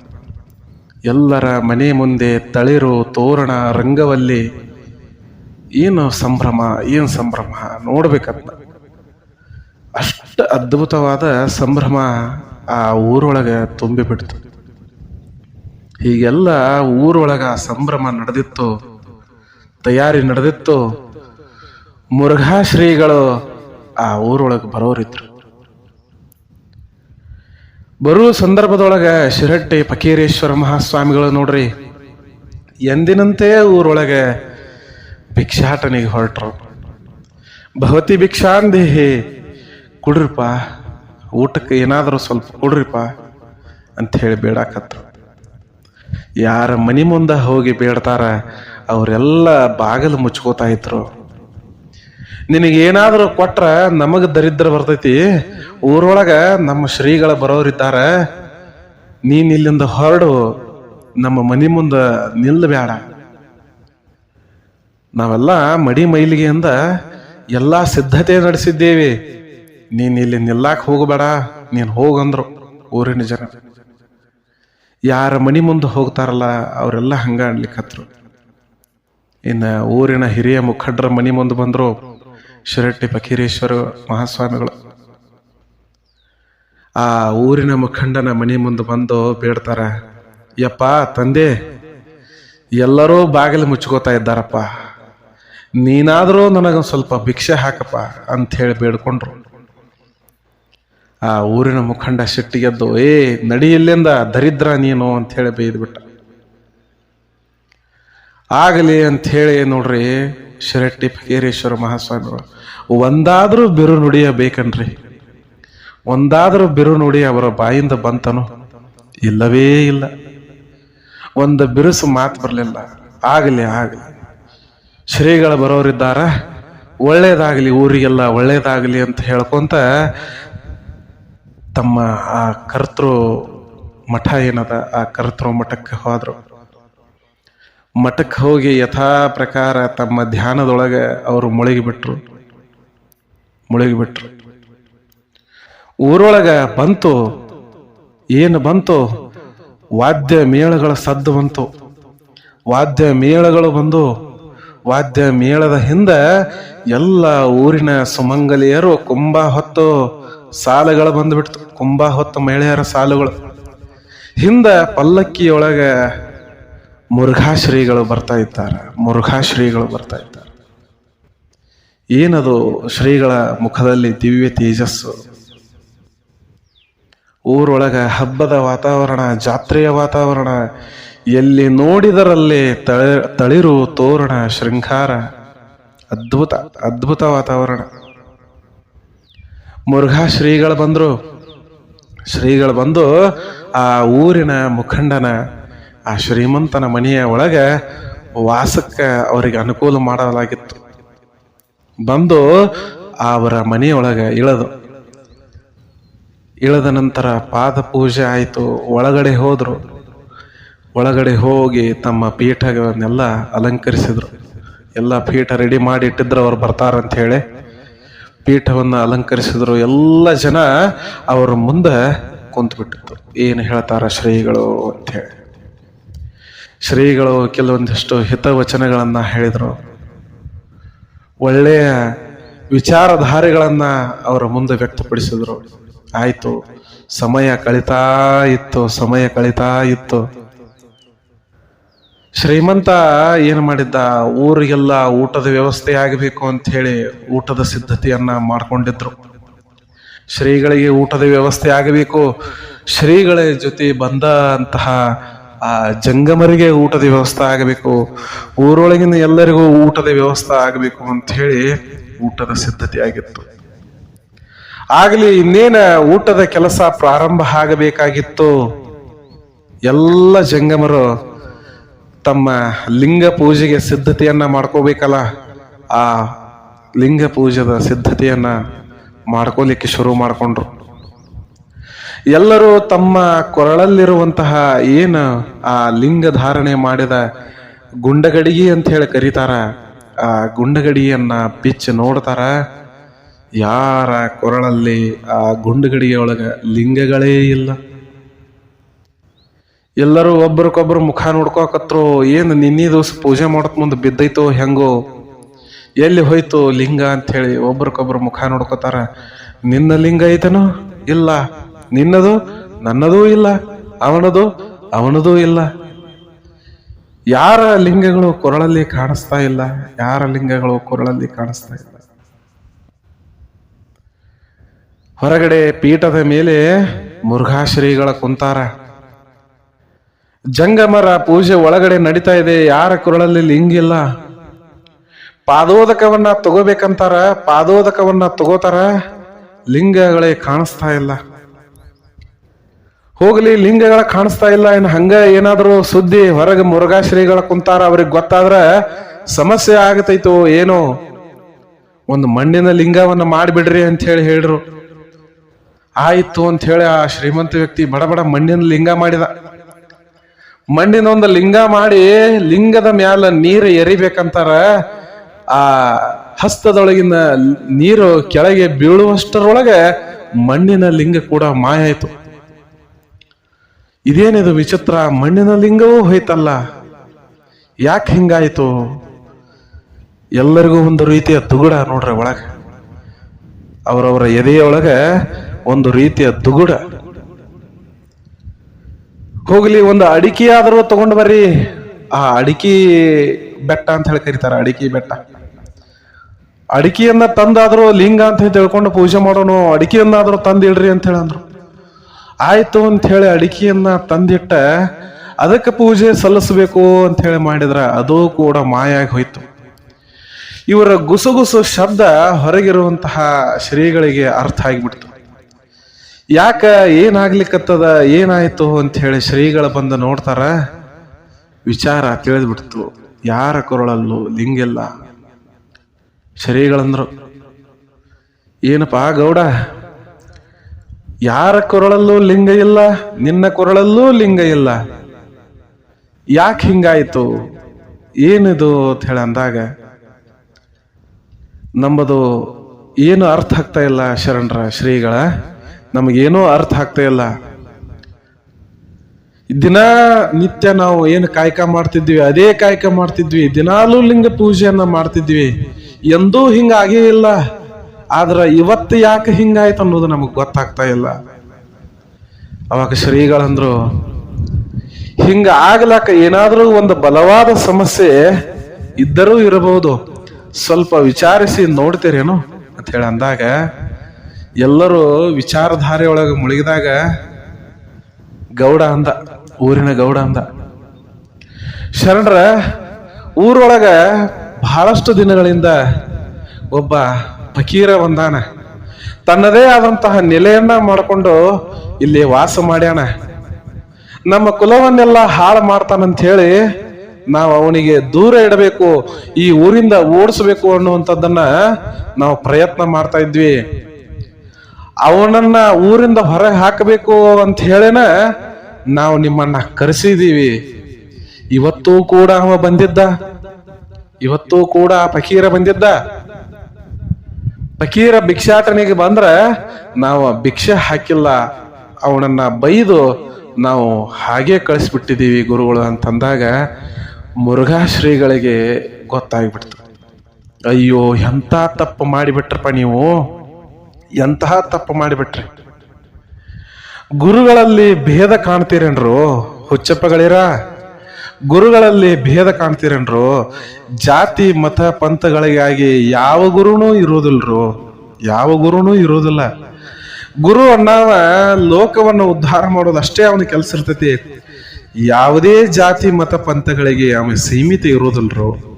ಎಲ್ಲರ ಮನೆ ಮುಂದೆ ತಳಿರು, ತೋರಣ, ರಂಗವಲ್ಲಿ ಏನು ಸಂಭ್ರಮ ಏನು ಸಂಭ್ರಮ ನೋಡ್ಬೇಕಂತ. ಅಷ್ಟು ಅದ್ಭುತವಾದ ಸಂಭ್ರಮ ಆ ಊರೊಳಗೆ ತುಂಬಿಬಿಡ್ತು. ಹೀಗೆಲ್ಲ ಊರೊಳಗೆ ಆ ಸಂಭ್ರಮ ನಡೆದಿತ್ತು, ತಯಾರಿ ನಡೆದಿತ್ತು. ಮುರುಘಾ ಶ್ರೀಗಳು ಆ ಊರೊಳಗೆ ಬರೋರಿದ್ರು. ಬರುವ ಸಂದರ್ಭದೊಳಗೆ ಶಿರಟ್ಟಿ ಫಕೀರೇಶ್ವರ ಮಹಾಸ್ವಾಮಿಗಳು ನೋಡ್ರಿ, ಎಂದಿನಂತೆ ಊರೊಳಗೆ ಭಿಕ್ಷಾಟನೆಗೆ ಹೊರಟ್ರು. ಭವತಿ ಭಿಕ್ಷಾಂದೇಹಿ ಕುಡ್ರಿಪ್ಪ, ಊಟಕ್ಕೆ ಏನಾದರೂ ಸ್ವಲ್ಪ ಕೊಡ್ರಿಪ್ಪ ಅಂತ ಹೇಳಿ ಬೇಡಾಕತ್ರು. ಯಾರ ಮನಿ ಮುಂದೆ ಹೋಗಿ ಬೇಡ್ತಾರ, ಅವರೆಲ್ಲ ಬಾಗಿಲು ಮುಚ್ಕೋತಾ ಇದ್ರು. ನಿನಗೇನಾದರೂ ಕೊಟ್ರ ನಮಗ ದರಿದ್ರ ಬರ್ತೈತಿ. ಊರೊಳಗ ನಮ್ಮ ಶ್ರೀಗಳ ಬರೋರಿದ್ದಾರ. ನೀನ್ ಇಲ್ಲಿಂದ ಹೊರಡು. ನಮ್ಮ ಮನಿ ಮುಂದ ನಿಲ್ಲಬೇಡ ನಾವೆಲ್ಲ ಮಡಿ ಮೈಲಿಗೆಯಿಂದ ಎಲ್ಲಾ ಸಿದ್ಧತೆ ನಡೆಸಿದ್ದೇವೆ. ನೀನ್ ಇಲ್ಲಿ ನಿಲ್ಲಾಕ್ ಹೋಗಬೇಡ. ನೀನ್ ಹೋಗಂದ್ರು ಊರಿನ ಜನ. ಯಾರ ಮನಿ ಮುಂದೆ ಹೋಗ್ತಾರಲ್ಲ, ಅವರೆಲ್ಲ ಹಂಗ ಹತ್ರ ಇನ್ನ ಊರಿನ ಹಿರಿಯ ಮುಖಂಡರ ಮನಿ ಮುಂದೆ ಬಂದ್ರು. ಶಿರಟ್ಟಿ ಫಕೀರೇಶ್ವರ ಮಹಾಸ್ವಾಮಿಗಳು. ಆ ಊರಿನ ಮುಖಂಡನ ಮನೆ ಮುಂದೆ ಬಂದು ಬೇಡ್ತಾರ, ಯಪ್ಪ, ತಂದೆ, ಎಲ್ಲರೂ ಬಾಗಿಲು ಮುಚ್ಕೋತಾ ಇದ್ದಾರಪ್ಪ. ನೀನಾದರೂ ನನಗೊಂದು ಸ್ವಲ್ಪ ಭಿಕ್ಷೆ ಹಾಕಪ್ಪ ಅಂತ ಹೇಳಿ ಬೇಡ್ಕೊಂಡ್ರು. ಆ ಊರಿನ ಮುಖಂಡ ಶೆಟ್ಟಿಗೆದ್ದು ಏ ನಡಿಯಲ್ಲಿಂದ ದರಿದ್ರ ನೀನು ಅಂತ ಹೇಳಿ ಬೈದ್ಬಿಟ್ಟ ಆಗಲಿ ಅಂತ ಹೇಳಿ ನೋಡ್ರಿ ಶಿರಟ್ಟಿ ಫಕೀರೇಶ್ವರ ಮಹಾಸ್ವಾಮಿಗಳು ಒಂದಾದರೂ ಬಿರು ನುಡಿಯಬೇಕನ್ರಿ. ಒಂದಾದ್ರೂ ಬಿರು ನುಡಿ ಅವರ ಬಾಯಿಂದ ಬಂತನು. ಇಲ್ಲವೇ ಇಲ್ಲ. ಒಂದು ಬಿರುಸು ಮಾತು ಬರಲಿಲ್ಲ. ಆಗಲಿ ಆಗಲಿ. ಶ್ರೀಗಳು ಬರೋರಿದ್ದಾರ. ಒಳ್ಳೇದಾಗಲಿ, ಊರಿಗೆಲ್ಲ ಒಳ್ಳೇದಾಗಲಿ ಅಂತ ಹೇಳ್ಕೊಂತ ತಮ್ಮ ಆ ಕರ್ತೃ ಮಠ ಏನದ? ಆ ಕರ್ತೃ ಮಠಕ್ಕೆ ಹೋದ್ರು. ಮಠಕ್ಕೆ ಹೋಗಿ ಯಥಾ ಪ್ರಕಾರ ತಮ್ಮ ಧ್ಯಾನದೊಳಗೆ ಅವರು ಮುಳುಗಿಬಿಟ್ರು ಮುಳುಗಿಬಿಟ್ರು ಊರೊಳಗೆ ಬಂತು. ಏನು ಬಂತು? ವಾದ್ಯ ಮೇಳಗಳ ಸದ್ದು ಬಂತು. ವಾದ್ಯ ಮೇಳಗಳು ಬಂದು. ವಾದ್ಯ ಮೇಳದ ಹಿಂದೆ ಎಲ್ಲ ಊರಿನ ಸುಮಂಗಲಿಯರು ಕುಂಬ ಹೊತ್ತು ಸಾಲುಗಳು ಬಂದುಬಿಡ್ತು. ಕುಂಬ ಹೊತ್ತು ಮಹಿಳೆಯರ ಸಾಲುಗಳು. ಹಿಂದೆ ಪಲ್ಲಕ್ಕಿಯೊಳಗ ಮುರುಘಾ ಶ್ರೀಗಳು ಬರ್ತಾ ಇದ್ದಾರೆ. ಮುರುಘಾ ಶ್ರೀಗಳು ಬರ್ತಾ ಇದ್ದಾರೆ. ಏನದು ಶ್ರೀಗಳ ಮುಖದಲ್ಲಿ ದಿವ್ಯ ತೇಜಸ್ಸು? ಊರೊಳಗೆ ಹಬ್ಬದ ವಾತಾವರಣ, ಜಾತ್ರೆಯ ವಾತಾವರಣ, ಎಲ್ಲಿ ನೋಡಿದರಲ್ಲಿ ತಳಿ, ತಳಿರು ತೋರಣ, ಶೃಂಗಾರ, ಅದ್ಭುತ ಅದ್ಭುತ ವಾತಾವರಣ. ಮುರುಘಾ ಶ್ರೀಗಳು ಬಂದರು. ಶ್ರೀಗಳು ಬಂದು ಆ ಊರಿನ ಮುಖಂಡನ ಆ ಶ್ರೀಮಂತನ ಮನೆಯ ಒಳಗೆ ವಾಸಕ್ಕೆ ಅವರಿಗೆ ಅನುಕೂಲ ಮಾಡಲಾಗಿತ್ತು. ಬಂದು ಅವರ ಮನೆಯೊಳಗೆ ಇಳದು. ಇಳದ ನಂತರ ಪಾದ ಪೂಜೆ ಆಯಿತು, ಒಳಗಡೆ ಹೋದ್ರು. ಒಳಗಡೆ ಹೋಗಿ ತಮ್ಮ ಪೀಠಗಳನ್ನೆಲ್ಲ ಅಲಂಕರಿಸಿದ್ರು. ಎಲ್ಲ ಪೀಠ ರೆಡಿ ಮಾಡಿ ಇಟ್ಟಿದ್ರು, ಅವ್ರು ಬರ್ತಾರಂತ ಹೇಳಿ. ಪೀಠವನ್ನು ಅಲಂಕರಿಸಿದ್ರು, ಎಲ್ಲ ಜನ ಅವ್ರ ಮುಂದೆ ಕುಂತ್ಬಿಟ್ಟಿತ್ತು ಏನು ಹೇಳ್ತಾರ ಶ್ರೀಗಳು ಅಂತ ಹೇಳಿ. ಶ್ರೀಗಳು ಕೆಲವೊಂದಿಷ್ಟು ಹಿತವಚನಗಳನ್ನು ಹೇಳಿದರು. ಒಳ್ಳೆಯ ವಿಚಾರಧಾರೆಗಳನ್ನು ಅವರ ಮುಂದೆ ವ್ಯಕ್ತಪಡಿಸಿದ್ರು. ಆಯಿತು, ಸಮಯ ಕಳೀತಾ ಇತ್ತು, ಸಮಯ ಕಳೀತಾ ಇತ್ತು. ಶ್ರೀಮಂತ ಏನು ಮಾಡಿದ್ದ? ಊರಿಗೆಲ್ಲ ಊಟದ ವ್ಯವಸ್ಥೆ ಆಗಬೇಕು ಅಂತ ಹೇಳಿ ಊಟದ ಸಿದ್ಧತೆಯನ್ನು ಮಾಡ್ಕೊಂಡಿದ್ರು. ಶ್ರೀಗಳಿಗೆ ಊಟದ ವ್ಯವಸ್ಥೆ ಆಗಬೇಕು, ಶ್ರೀಗಳ ಜೊತೆ ಬಂದ ಅಂತಹ ಆ ಜಂಗಮರಿಗೆ ಊಟದ ವ್ಯವಸ್ಥೆ ಆಗಬೇಕು, ಊರೊಳಗಿನ ಎಲ್ಲರಿಗೂ ಊಟದ ವ್ಯವಸ್ಥೆ ಆಗಬೇಕು ಅಂತ ಹೇಳಿ ಊಟದ ಸಿದ್ಧತೆ ಆಗಿತ್ತು. ಆಗಲಿ ಇನ್ನೇನ ಊಟದ ಕೆಲಸ ಪ್ರಾರಂಭ ಆಗಬೇಕಾಗಿತ್ತು. ಎಲ್ಲ ಜಂಗಮರು ತಮ್ಮ ಲಿಂಗ ಪೂಜೆಗೆ ಸಿದ್ಧತೆಯನ್ನ ಮಾಡ್ಕೋಬೇಕಲ್ಲ, ಆ ಲಿಂಗ ಪೂಜೆದ ಸಿದ್ಧತೆಯನ್ನ ಮಾಡ್ಕೋಲಿಕ್ಕೆ ಶುರು ಮಾಡಿಕೊಂಡ್ರು. ಎಲ್ಲರೂ ತಮ್ಮ ಕೊರಳಲ್ಲಿರುವಂತಹ ಏನು ಆ ಲಿಂಗ ಧಾರಣೆ ಮಾಡಿದ ಗುಂಡಗಡಿಗೆ ಅಂತ ಹೇಳಿ ಕರೀತಾರ, ಆ ಗುಂಡಗಡಿಯನ್ನ ಬಿಚ್ಚಿ ನೋಡ್ತಾರ. ಯಾರ ಕೊರಳಲ್ಲಿ ಆ ಗುಂಡಗಡಿಯೊಳಗ ಲಿಂಗಗಳೇ ಇಲ್ಲ. ಎಲ್ಲರೂ ಒಬ್ರಿಗೊಬ್ರು ಮುಖ ನೋಡ್ಕೋಕತ್ರು, ಏನು ನಿನ್ನೆ ದಿವಸ ಪೂಜೆ ಮಾಡತ್ ಮುಂದೆ ಬಿದ್ದೈತೋ ಹೆಂಗೋ. ಎಲ್ಲಿ ಹೋಯ್ತು ಲಿಂಗ ಅಂತ ಹೇಳಿ ಒಬ್ರಿಗೊಬ್ರು ಮುಖ ನೋಡ್ಕೋತಾರ, ನಿನ್ನ ಲಿಂಗ ಐತನೋ? ಇಲ್ಲ. ನಿನ್ನದು, ನನ್ನದೂ ಇಲ್ಲ, ಅವನದು, ಅವನದೂ ಇಲ್ಲ. ಯಾರ ಲಿಂಗಗಳು ಕೊರಳಲ್ಲಿ ಕಾಣಿಸ್ತಾ ಇಲ್ಲ, ಯಾರ ಲಿಂಗಗಳು ಕೊರಳಲ್ಲಿ ಕಾಣಿಸ್ತಾ ಇಲ್ಲ? ಹೊರಗಡೆ ಪೀಠದ ಮೇಲೆ ಮುರುಘಾಶ್ರೀಗಳ ಕುಂತಾರ. ಜಂಗಮರ ಪೂಜೆ ಒಳಗಡೆ ನಡೀತಾ ಇದೆ, ಯಾರ ಕೊರಳಲ್ಲಿ ಲಿಂಗಿಲ್ಲ ಪಾದೋದಕವನ್ನ ತಗೋಬೇಕಂತಾರ, ಪಾದೋದಕವನ್ನ ತಗೋತಾರ, ಲಿಂಗಗಳೇ ಕಾಣಿಸ್ತಾ ಇಲ್ಲ. ಹೋಗ್ಲಿ, ಲಿಂಗಗಳ ಕಾಣಿಸ್ತಾ ಇಲ್ಲ, ಇನ್ನು ಹಂಗ ಏನಾದರೂ ಸುದ್ದಿ ಹೊರಗೆ ಮುರುಘಾಶ್ರೀಗಳ ಕುಂತಾರ, ಅವ್ರಿಗೆ ಗೊತ್ತಾದ್ರ ಸಮಸ್ಯೆ ಆಗತೈತೋ ಏನೋ. ಒಂದು ಮಣ್ಣಿನ ಲಿಂಗವನ್ನು ಮಾಡಿಬಿಡ್ರಿ ಅಂತ ಹೇಳಿ ಹೇಳ್ರು ಆಯಿತು ಅಂತ ಹೇಳಿ ಆ ಶ್ರೀಮಂತ ವ್ಯಕ್ತಿ ಬಡಬಡ ಬಡ ಮಣ್ಣಿನ ಲಿಂಗ ಮಾಡಿದ. ಮಣ್ಣಿನ ಒಂದು ಲಿಂಗ ಮಾಡಿ ಲಿಂಗದ ಮ್ಯಾಲ ನೀರು ಎರಿಬೇಕಂತಾರ, ಆ ಹಸ್ತದೊಳಗಿನ ನೀರು ಕೆಳಗೆ ಬೀಳುವಷ್ಟರೊಳಗೆ ಮಣ್ಣಿನ ಲಿಂಗ ಕೂಡ ಮಾಯಾಯಿತು. ಇದೇನಿದು ವಿಚಿತ್ರ ಮಣ್ಣಿನ ಲಿಂಗವೂ ಹೋಯ್ತಲ್ಲ? ಯಾಕೆ ಹಿಂಗಾಯಿತು? ಎಲ್ಲರಿಗೂ ಒಂದು ರೀತಿಯ ದುಗುಡ ನೋಡ್ರಿ ಒಳಗೆ. ಅವರವರ ಎದೆಯೊಳಗೆ ಒಂದು ರೀತಿಯ ದುಗುಡ. ಹೋಗ್ಲಿ, ಒಂದು ಅಡಿಕೆ ಆದರೂ ತಗೊಂಡು ಬರ್ರಿ. ಆ ಅಡಿಕೆ ಬೆಟ್ಟ ಅಂತ ಹೇಳಿ ಕರೀತಾರೆ, ಅಡಿಕೆ ಬೆಟ್ಟ. ಅಡಿಕೆಯನ್ನ ತಂದಾದ್ರೂ ಲಿಂಗ ಅಂತ ತಿಳ್ಕೊಂಡು ಪೂಜೆ ಮಾಡೋಣ ಅಡಿಕೆಯನ್ನಾದ್ರೂ ತಂದಿಡ್ರಿ ಅಂತ ಹೇಳಿ ಅಂದ್ರು. ಆಯ್ತು ಅಂತ ಹೇಳಿ ಅಡಿಕೆಯನ್ನ ತಂದಿಟ್ಟ ಅದಕ್ಕೆ ಪೂಜೆ ಸಲ್ಲಿಸಬೇಕು ಅಂತ ಹೇಳಿ ಮಾಡಿದ್ರ ಅದು ಕೂಡ ಮಾಯಾಗಿ ಹೋಯ್ತು. ಇವರ ಗುಸುಗುಸು ಶಬ್ದ ಹೊರಗಿರುವಂತಹ ಶ್ರೀಗಳಿಗೆ ಅರ್ಥ ಆಗಿಬಿಡ್ತು. ಯಾಕ ಏನಾಗ್ಲಿಕ್ಕತ್ತದ ಏನಾಯ್ತು ಅಂತ ಹೇಳಿ ಶ್ರೀಗಳ ಬಂದು ನೋಡ್ತಾರ. ವಿಚಾರ ತಿಳಿದ್ಬಿಡ್ತು. ಯಾರ ಕೊರಳಲ್ಲೂ ಲಿಂಗಿಲ್ಲ ಶ್ರೀಗಳಂದ್ರು, ಏನಪ್ಪಾ ಗೌಡ ಯಾರ ಕೊರಳಲ್ಲೂ ಲಿಂಗ ಇಲ್ಲ, ನಿನ್ನ ಕೊರಳಲ್ಲೂ ಲಿಂಗ ಇಲ್ಲ. ಯಾಕೆ ಹಿಂಗಾಯಿತು? ಏನಿದು ಅಂತ ಹೇಳಿ ಅಂದಾಗ, ನಮ್ಮದು ಏನು ಅರ್ಥ ಆಗ್ತಾ ಇಲ್ಲ ಶರಣರ ಶ್ರೀಗಳ, ನಮಗೇನೂ ಅರ್ಥ ಆಗ್ತಾ ಇಲ್ಲ. ದಿನ ನಿತ್ಯ ನಾವು ಏನು ಕಾಯಕ ಮಾಡ್ತಿದ್ವಿ, ಅದೇ ಕಾಯಕ ಮಾಡ್ತಿದ್ವಿ. ದಿನಾಲೂ ಲಿಂಗ ಪೂಜೆಯನ್ನ ಮಾಡ್ತಿದ್ವಿ. ಎಂದೂ ಹಿಂಗಾಗೇ ಇಲ್ಲ. ಆದ್ರ ಇವತ್ತು ಯಾಕೆ ಹಿಂಗಾಯ್ತು ಅನ್ನೋದು ನಮಗೆ ಗೊತ್ತಾಗ್ತಾ ಇಲ್ಲ. ಅವಾಗ ಶ್ರೀಗಳಂದ್ರು ಹಿಂಗ ಆಗ್ಲಾಕ ಏನಾದರೂ ಒಂದು ಬಲವಾದ ಸಮಸ್ಯೆ ಇದ್ದರೂ ಇರಬಹುದು. ಸ್ವಲ್ಪ ವಿಚಾರಿಸಿ ನೋಡ್ತೀರೇನು? ಅಂತ ಹೇಳಿ ಅಂದಾಗ, ಎಲ್ಲರೂ ವಿಚಾರಧಾರೆ ಒಳಗೆ ಮುಳುಗಿದಾಗ ಗೌಡ ಅಂದ, ಊರಿನ ಗೌಡ ಅಂದ, ಶರಣರ, ಊರೊಳಗ ಬಹಳಷ್ಟು ದಿನಗಳಿಂದ ಒಬ್ಬ ಫಕೀರ ಬಂದಾನ. ತನ್ನದೇ ಆದಂತಹ ನೆಲೆಯನ್ನ ಮಾಡಿಕೊಂಡು ಇಲ್ಲಿ ವಾಸ ಮಾಡ್ಯಾನ. ನಮ್ಮ ಕುಲವನ್ನೆಲ್ಲ ಹಾಳು ಮಾಡ್ತಾನಂತ ಹೇಳಿ ನಾವು ಅವನಿಗೆ ದೂರ ಇಡಬೇಕು, ಈ ಊರಿಂದ ಓಡಿಸ್ಬೇಕು ಅನ್ನುವಂಥದ್ದನ್ನ ನಾವು ಪ್ರಯತ್ನ ಮಾಡ್ತಾ ಇದ್ವಿ. ಅವನನ್ನ ಊರಿಂದ ಹೊರಗೆ ಹಾಕಬೇಕು ಅಂತ ಹೇಳೇನ ನಾವು ನಿಮ್ಮನ್ನ ಕರೆಸಿದೀವಿ. ಇವತ್ತೂ ಕೂಡ ಅವ ಬಂದಿದ್ದ. ಇವತ್ತೂ ಕೂಡ ಫಕೀರ ಬಂದಿದ್ದ. ಫಕೀರ ಭಿಕ್ಷಾಟನೆಗೆ ಬಂದ್ರೆ ನಾವು ಭಿಕ್ಷೆ ಹಾಕಿಲ್ಲ, ಅವನನ್ನ ಬೈದು ನಾವು ಹಾಗೆ ಕಳಿಸ್ಬಿಟ್ಟಿದ್ದೀವಿ ಗುರುಗಳು ಅಂತಂದಾಗ ಮುರುಘಾ ಶ್ರೀಗಳಿಗೆ ಗೊತ್ತಾಗ್ಬಿಡ್ತು. ಅಯ್ಯೋ, ಎಂಥ ತಪ್ಪು ಮಾಡಿಬಿಟ್ರಪ್ಪ ನೀವು? ಎಂತಹ ತಪ್ಪು ಮಾಡಿಬಿಟ್ರಿ? ಗುರುಗಳಲ್ಲಿ ಭೇದ ಕಾಣ್ತೀರೇನ್ರು? ಹುಚ್ಚಪ್ಪಗಳಿರ? ಗುರುಗಳಲ್ಲಿ ಭೇದ ಕಾಣ್ತೀರೇನ್ರು? ಜಾತಿ, ಮತ, ಪಂಥಗಳಿಗಾಗಿ ಯಾವ ಗುರುನೂ ಇರೋದಿಲ್ರು ಯಾವ ಗುರುನೂ ಇರೋದಿಲ್ಲ ಗುರು ಅನ್ನವ ಲೋಕವನ್ನು ಉದ್ಧಾರ ಮಾಡೋದು ಅಷ್ಟೇ ಅವನ ಕೆಲಸ ಇರ್ತೈತಿ. ಯಾವುದೇ ಜಾತಿ, ಮತ, ಪಂಥಗಳಿಗೆ ಅವನ ಸೀಮಿತ ಇರೋದಿಲ್ರು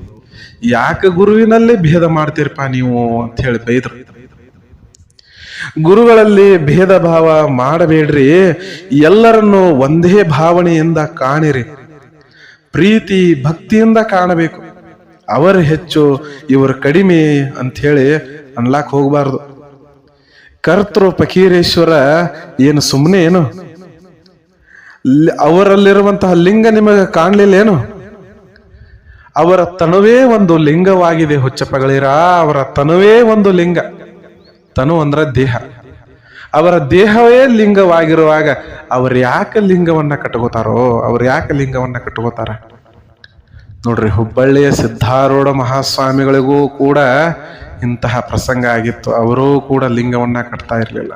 ಯಾಕೆ ಗುರುವಿನಲ್ಲಿ ಭೇದ ಮಾಡ್ತೀರಪ್ಪ ನೀವು ಅಂತ ಹೇಳಿ ಬೈದ್ರು. ಗುರುಗಳಲ್ಲಿ ಭೇದ ಭಾವ ಮಾಡಬೇಡ್ರಿ. ಎಲ್ಲರನ್ನು ಒಂದೇ ಭಾವನೆಯಿಂದ ಕಾಣಿರಿ. ಪ್ರೀತಿ ಭಕ್ತಿಯಿಂದ ಕಾಣಬೇಕು. ಅವರು ಹೆಚ್ಚು, ಇವರು ಕಡಿಮೆ ಅಂತ ಹೇಳಿ ಅನ್ಲಾಕ್ ಹೋಗಬಾರ್ದು. ಕರ್ತೃ ಫಕೀರೇಶ್ವರ ಏನು ಸುಮ್ಮನೆ ಏನು? ಅವರಲ್ಲಿರುವಂತಹ ಲಿಂಗ ನಿಮಗೆ ಕಾಣಲಿಲ್ಲ ಏನು? ಅವರ ತನುವೇ ಒಂದು ಲಿಂಗವಾಗಿದೆ ಹುಚ್ಚಪ್ಪಗಳಿರ ಅವರ ತನುವೇ ಒಂದು ಲಿಂಗ. ತನು ಅಂದ್ರ ದೇಹ. ಅವರ ದೇಹವೇ ಲಿಂಗವಾಗಿರುವಾಗ ಅವ್ರು ಯಾಕೆ ಲಿಂಗವನ್ನ ಕಟ್ಕೋತಾರೋ, ಅವ್ರು ಯಾಕೆ ಲಿಂಗವನ್ನ ಕಟ್ಕೋತಾರ? ನೋಡ್ರಿ ಹುಬ್ಬಳ್ಳಿಯ ಸಿದ್ಧಾರೂಢ ಮಹಾಸ್ವಾಮಿಗಳಿಗೂ ಕೂಡ ಇಂತಹ ಪ್ರಸಂಗ ಆಗಿತ್ತು. ಅವರೂ ಕೂಡ ಲಿಂಗವನ್ನ ಕಟ್ತಾ ಇರಲಿಲ್ಲ.